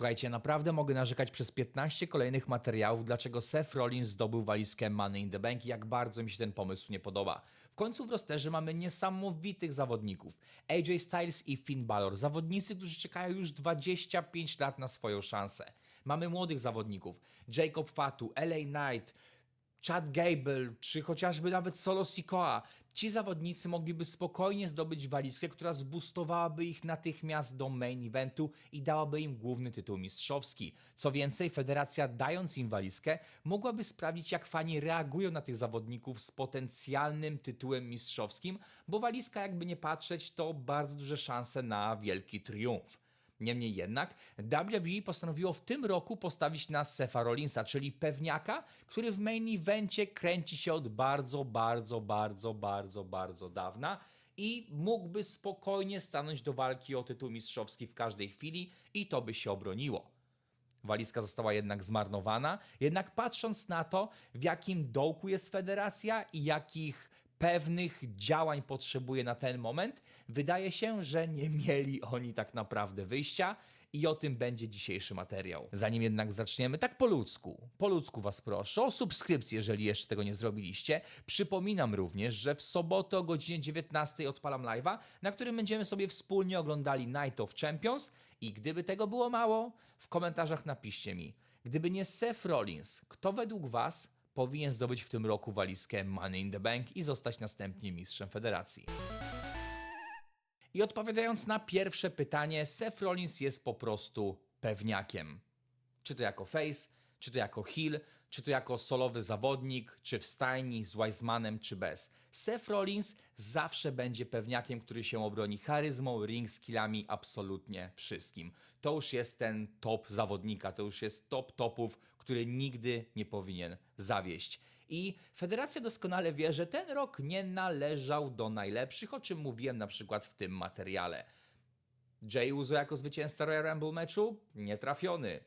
Słuchajcie, naprawdę mogę narzekać przez 15 kolejnych materiałów, dlaczego Seth Rollins zdobył walizkę Money in the Bank i jak bardzo mi się ten pomysł nie podoba. W końcu w rosterze mamy niesamowitych zawodników. AJ Styles i Finn Balor, zawodnicy, którzy czekają już 25 lat na swoją szansę. Mamy młodych zawodników, Jacob Fatu, LA Knight, Chad Gable, czy chociażby nawet Solo Sikoa. Ci zawodnicy mogliby spokojnie zdobyć walizkę, która zboostowałaby ich natychmiast do main eventu i dałaby im główny tytuł mistrzowski. Co więcej, federacja dając im walizkę, mogłaby sprawdzić jak fani reagują na tych zawodników z potencjalnym tytułem mistrzowskim, bo walizka jakby nie patrzeć to bardzo duże szanse na wielki triumf. Niemniej jednak WWE postanowiło w tym roku postawić na Sefa Rollinsa, czyli pewniaka, który w main evencie kręci się od bardzo, bardzo, bardzo, bardzo, bardzo dawna i mógłby spokojnie stanąć do walki o tytuł mistrzowski w każdej chwili i to by się obroniło. Walizka została jednak zmarnowana, jednak patrząc na to, w jakim dołku jest federacja i jakich pewnych działań potrzebuje na ten moment, wydaje się, że nie mieli oni tak naprawdę wyjścia i o tym będzie dzisiejszy materiał. Zanim jednak zaczniemy, tak po ludzku, po ludzku was proszę o subskrypcję, jeżeli jeszcze tego nie zrobiliście. Przypominam również, że w sobotę o godzinie 19 odpalam live'a, na którym będziemy sobie wspólnie oglądali Night of Champions i gdyby tego było mało, w komentarzach napiszcie mi, gdyby nie Seth Rollins, kto według was powinien zdobyć w tym roku walizkę Money in the Bank i zostać następnie mistrzem federacji. I odpowiadając na pierwsze pytanie, Seth Rollins jest po prostu pewniakiem. Czy to jako face, czy to jako heel, czy to jako solowy zawodnik, czy w stajni z Wisemanem, czy bez. Seth Rollins zawsze będzie pewniakiem, który się obroni charyzmą, ring skillami, absolutnie wszystkim. To już jest ten top zawodnika, to już jest top topów, który nigdy nie powinien zawieść. I federacja doskonale wie, że ten rok nie należał do najlepszych, o czym mówiłem na przykład w tym materiale. Jay Uzo jako zwycięzca Royal Rumble meczu? Nietrafiony.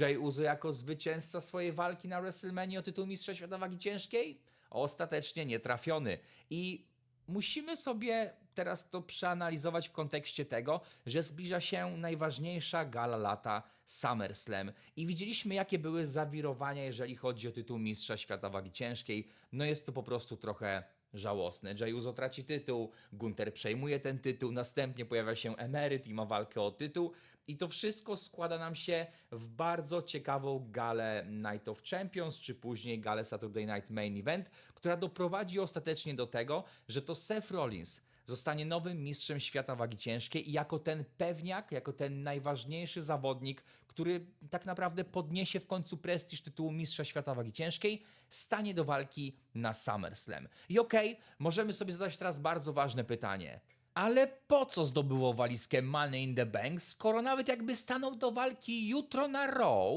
Jay Uzo jako zwycięzca swojej walki na WrestleMania o tytuł Mistrza Świata Wagi Ciężkiej? Ostatecznie nietrafiony. I musimy sobie teraz to przeanalizować w kontekście tego, że zbliża się najważniejsza gala lata SummerSlam i widzieliśmy jakie były zawirowania, jeżeli chodzi o tytuł Mistrza Świata Wagi Ciężkiej. No jest to po prostu trochę żałosne. Jay Uzo traci tytuł, Gunter przejmuje ten tytuł, następnie pojawia się emeryt i ma walkę o tytuł i to wszystko składa nam się w bardzo ciekawą galę Night of Champions, czy później galę Saturday Night Main Event, która doprowadzi ostatecznie do tego, że to Seth Rollins zostanie nowym mistrzem świata wagi ciężkiej i jako ten pewniak, jako ten najważniejszy zawodnik, który tak naprawdę podniesie w końcu prestiż tytułu mistrza świata wagi ciężkiej, stanie do walki na SummerSlam. I okej, okay, możemy sobie zadać teraz bardzo ważne pytanie. Ale po co zdobyło walizkę Money in the Bank, skoro nawet jakby stanął do walki jutro na Raw,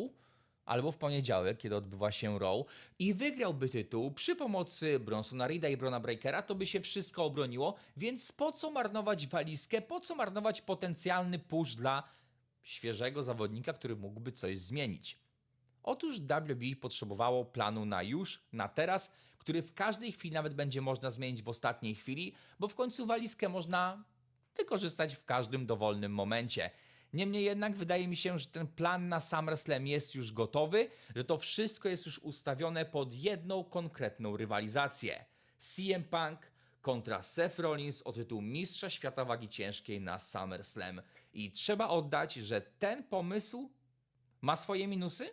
albo w poniedziałek, kiedy odbywa się Raw i wygrałby tytuł przy pomocy Bronsona Reeda i Brona Breakera, to by się wszystko obroniło, więc po co marnować walizkę, po co marnować potencjalny push dla świeżego zawodnika, który mógłby coś zmienić? Otóż WWE potrzebowało planu na już, na teraz, który w każdej chwili nawet będzie można zmienić w ostatniej chwili, bo w końcu walizkę można wykorzystać w każdym dowolnym momencie. Niemniej jednak wydaje mi się, że ten plan na SummerSlam jest już gotowy, że to wszystko jest już ustawione pod jedną konkretną rywalizację. CM Punk kontra Seth Rollins o tytuł Mistrza Świata Wagi Ciężkiej na SummerSlam. I trzeba oddać, że ten pomysł ma swoje minusy,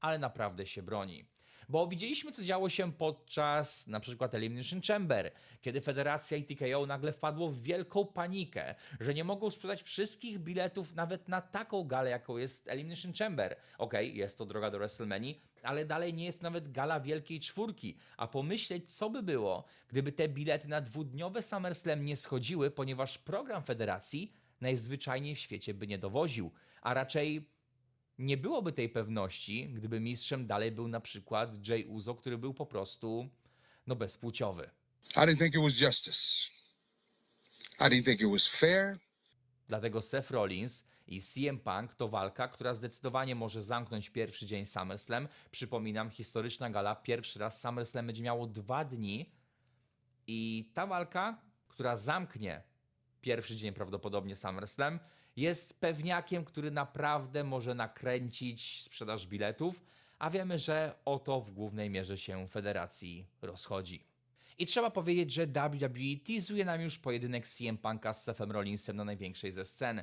ale naprawdę się broni. Bo widzieliśmy, co działo się podczas na przykład Elimination Chamber, kiedy Federacja i TKO nagle wpadło w wielką panikę, że nie mogą sprzedać wszystkich biletów nawet na taką galę, jaką jest Elimination Chamber. Okej, okay, jest to droga do WrestleMania, ale dalej nie jest nawet gala Wielkiej Czwórki. A pomyśleć, co by było, gdyby te bilety na dwudniowe SummerSlam nie schodziły, ponieważ program Federacji najzwyczajniej w świecie by nie dowoził, a raczej nie byłoby tej pewności, gdyby mistrzem dalej był na przykład Jay Uzo, który był po prostu no bezpłciowy. I didn't think it was justice. I didn't think it was fair. Dlatego Seth Rollins i CM Punk to walka, która zdecydowanie może zamknąć pierwszy dzień SummerSlam. Przypominam, historyczna gala, pierwszy raz SummerSlam będzie miało dwa dni i ta walka, która zamknie pierwszy dzień prawdopodobnie SummerSlam, Jest pewniakiem, który naprawdę może nakręcić sprzedaż biletów, a wiemy, że o to w głównej mierze się federacji rozchodzi. I trzeba powiedzieć, że WWE teasuje nam już pojedynek CM Punka z Sefem Rollinsem na największej ze scen.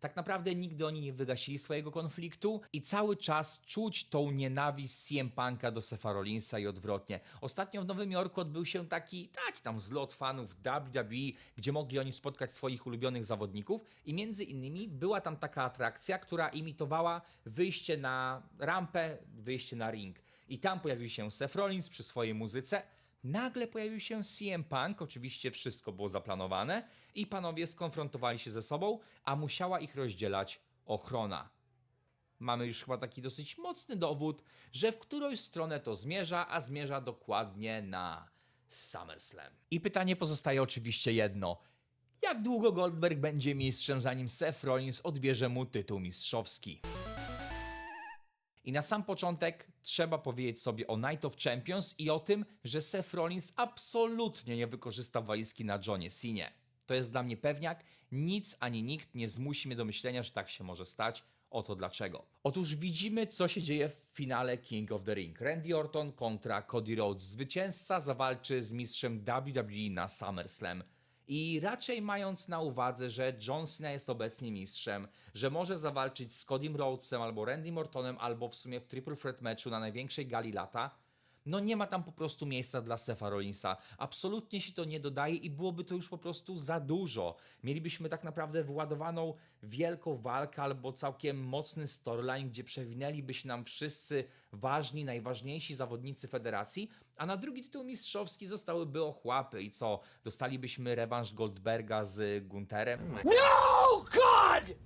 Tak naprawdę nigdy oni nie wygasili swojego konfliktu i cały czas czuć tą nienawiść CM Punka do Sefa Rollinsa i odwrotnie. Ostatnio w Nowym Jorku odbył się taki, taki tam zlot fanów WWE, gdzie mogli oni spotkać swoich ulubionych zawodników i między innymi była tam taka atrakcja, która imitowała wyjście na rampę, wyjście na ring. I tam pojawił się Seth Rollins przy swojej muzyce, Nagle pojawił się CM Punk, oczywiście wszystko było zaplanowane i panowie skonfrontowali się ze sobą, a musiała ich rozdzielać ochrona. Mamy już chyba taki dosyć mocny dowód, że w którąś stronę to zmierza, a zmierza dokładnie na SummerSlam. I pytanie pozostaje oczywiście jedno. Jak długo Goldberg będzie mistrzem, zanim Seth Rollins odbierze mu tytuł mistrzowski? I na sam początek trzeba powiedzieć sobie o Night of Champions i o tym, że Seth Rollins absolutnie nie wykorzysta walizki na Johnie Sinie. To jest dla mnie pewniak, nic ani nikt nie zmusi mnie do myślenia, że tak się może stać. Oto dlaczego. Otóż widzimy, co się dzieje w finale King of the Ring. Randy Orton kontra Cody Rhodes. Zwycięzca zawalczy z mistrzem WWE na SummerSlam. I raczej mając na uwadze, że John Cena jest obecnie mistrzem, że może zawalczyć z Codym Rhodesem albo Randy Mortonem, albo w sumie w Triple Threat meczu na największej gali lata, no nie ma tam po prostu miejsca dla Sefa Rollinsa. Absolutnie się to nie dodaje i byłoby to już po prostu za dużo. Mielibyśmy tak naprawdę wyładowaną wielką walkę albo całkiem mocny storyline, gdzie przewinęliby się nam wszyscy ważni, najważniejsi zawodnicy federacji, a na drugi tytuł mistrzowski zostałyby ochłapy i co? Dostalibyśmy rewanż Goldberga z Gunterem? No, God!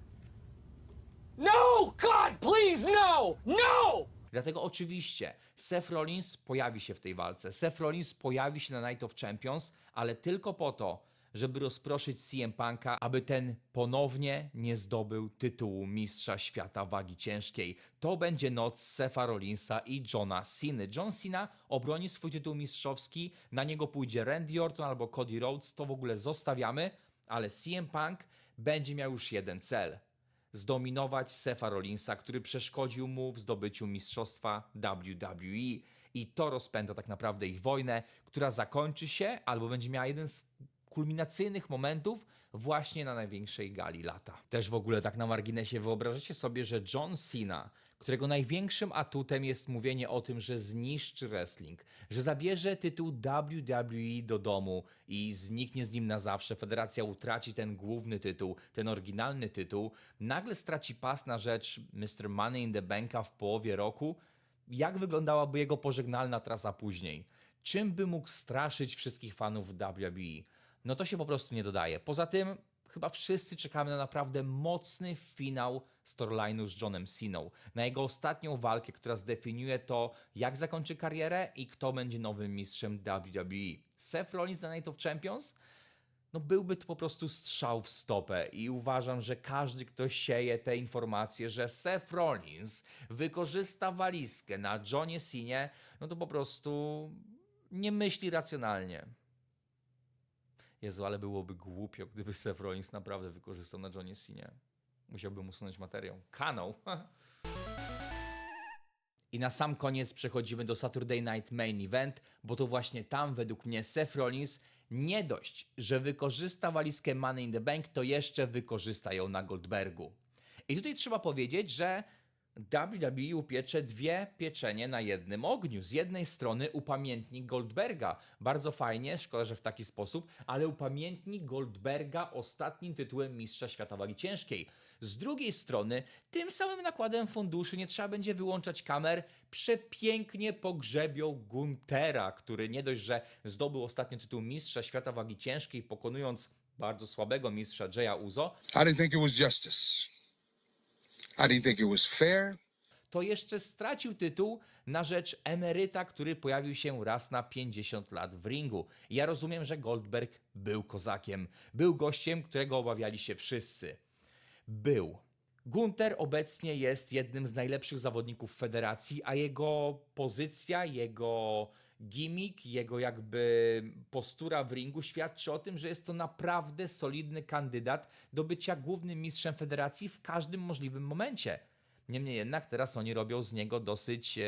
No, God, please, no! No! Dlatego oczywiście Seth Rollins pojawi się w tej walce. Seth Rollins pojawi się na Night of Champions, ale tylko po to, żeby rozproszyć CM Punka, aby ten ponownie nie zdobył tytułu mistrza świata wagi ciężkiej. To będzie noc Sefa Rollinsa i Johna Cena. John Cena obroni swój tytuł mistrzowski, na niego pójdzie Randy Orton albo Cody Rhodes, to w ogóle zostawiamy, ale CM Punk będzie miał już jeden cel – zdominować Sefa Rollinsa, który przeszkodził mu w zdobyciu mistrzostwa WWE. I to rozpęta tak naprawdę ich wojnę, która zakończy się albo będzie miała jeden z kulminacyjnych momentów właśnie na największej gali lata. Też w ogóle tak na marginesie wyobrażacie sobie, że John Cena, którego największym atutem jest mówienie o tym, że zniszczy wrestling, że zabierze tytuł WWE do domu i zniknie z nim na zawsze, federacja utraci ten główny tytuł, ten oryginalny tytuł, nagle straci pas na rzecz Mr. Money in the Banka w połowie roku, jak wyglądałaby jego pożegnalna trasa później? Czym by mógł straszyć wszystkich fanów WWE? No to się po prostu nie dodaje. Poza tym, chyba wszyscy czekamy na naprawdę mocny finał storyline'u z Johnem Ceną. Na jego ostatnią walkę, która zdefiniuje to, jak zakończy karierę i kto będzie nowym mistrzem WWE. Seth Rollins na Night of Champions? no byłby to po prostu strzał w stopę i uważam, że każdy, kto sieje te informacje, że Seth Rollins wykorzysta walizkę na Johnie Cenie, no to po prostu nie myśli racjonalnie. Jezu, ale byłoby głupio, gdyby Seth Rollins naprawdę wykorzystał na Johnie Cenie. Musiałbym usunąć materiał. Kanał. I na sam koniec przechodzimy do Saturday Night Main Event, bo to właśnie tam według mnie Seth Rollins nie dość, że wykorzysta walizkę Money in the Bank, to jeszcze wykorzysta ją na Goldbergu. I tutaj trzeba powiedzieć, że WWE upiecze dwie pieczenie na jednym ogniu. Z jednej strony upamiętnik Goldberga. Bardzo fajnie, szkoda, że w taki sposób, ale upamiętnik Goldberga ostatnim tytułem Mistrza Świata Wagi Ciężkiej. Z drugiej strony, tym samym nakładem funduszy nie trzeba będzie wyłączać kamer, przepięknie pogrzebią Guntera, który nie dość, że zdobył ostatnio tytuł Mistrza Świata Wagi Ciężkiej, pokonując bardzo słabego mistrza Jaya Uzo, I didn't think it was justice. I didn't think it was fair. to jeszcze stracił tytuł na rzecz emeryta, który pojawił się raz na 50 lat w ringu. Ja rozumiem, że Goldberg był kozakiem, był gościem, którego obawiali się wszyscy. Był. Gunter obecnie jest jednym z najlepszych zawodników federacji, a jego pozycja, jego, gimmick, jego jakby postura w ringu świadczy o tym, że jest to naprawdę solidny kandydat do bycia głównym mistrzem federacji w każdym możliwym momencie. Niemniej jednak teraz oni robią z niego dosyć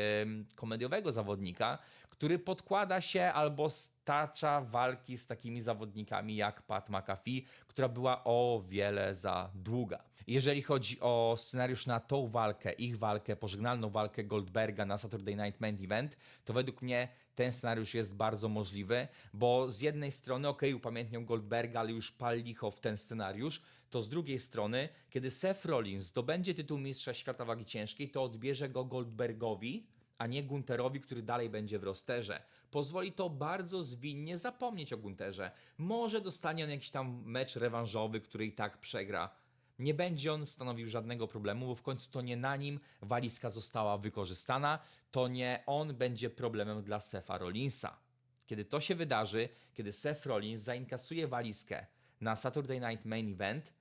komediowego zawodnika, który podkłada się albo stacza walki z takimi zawodnikami jak Pat McAfee, która była o wiele za długa. Jeżeli chodzi o scenariusz na tą walkę, ich walkę, pożegnalną walkę Goldberga na Saturday Night Main Event, to według mnie ten scenariusz jest bardzo możliwy, bo z jednej strony, ok, upamiętnią Goldberga, ale już pal licho w ten scenariusz, to z drugiej strony, kiedy Seth Rollins zdobędzie tytuł mistrza świata wagi ciężkiej, to odbierze go Goldbergowi, a nie Gunterowi, który dalej będzie w rosterze. Pozwoli to bardzo zwinnie zapomnieć o Gunterze. Może dostanie on jakiś tam mecz rewanżowy, który i tak przegra. Nie będzie on stanowił żadnego problemu, bo w końcu to nie na nim walizka została wykorzystana, to nie on będzie problemem dla Sefa Rollinsa. Kiedy to się wydarzy, kiedy Seth Rollins zainkasuje walizkę na Saturday Night Main Event,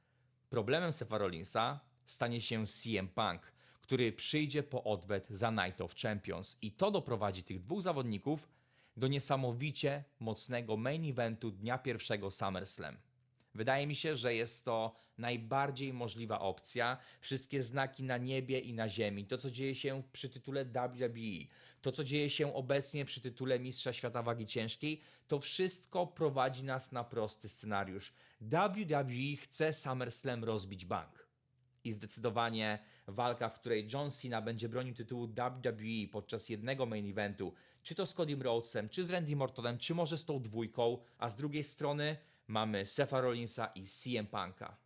problemem Sefa Rollinsa stanie się CM Punk, który przyjdzie po odwet za Night of Champions i to doprowadzi tych dwóch zawodników do niesamowicie mocnego main eventu dnia pierwszego SummerSlam. Wydaje mi się, że jest to najbardziej możliwa opcja. Wszystkie znaki na niebie i na ziemi, to co dzieje się przy tytule WWE, to co dzieje się obecnie przy tytule Mistrza Świata Wagi Ciężkiej, to wszystko prowadzi nas na prosty scenariusz. WWE chce SummerSlam rozbić bank. I zdecydowanie walka, w której John Cena będzie bronił tytułu WWE podczas jednego main eventu, czy to z Codym Rhodesem, czy z Randy Mortonem, czy może z tą dwójką, a z drugiej strony mamy Sefa Rollinsa i CM Punka.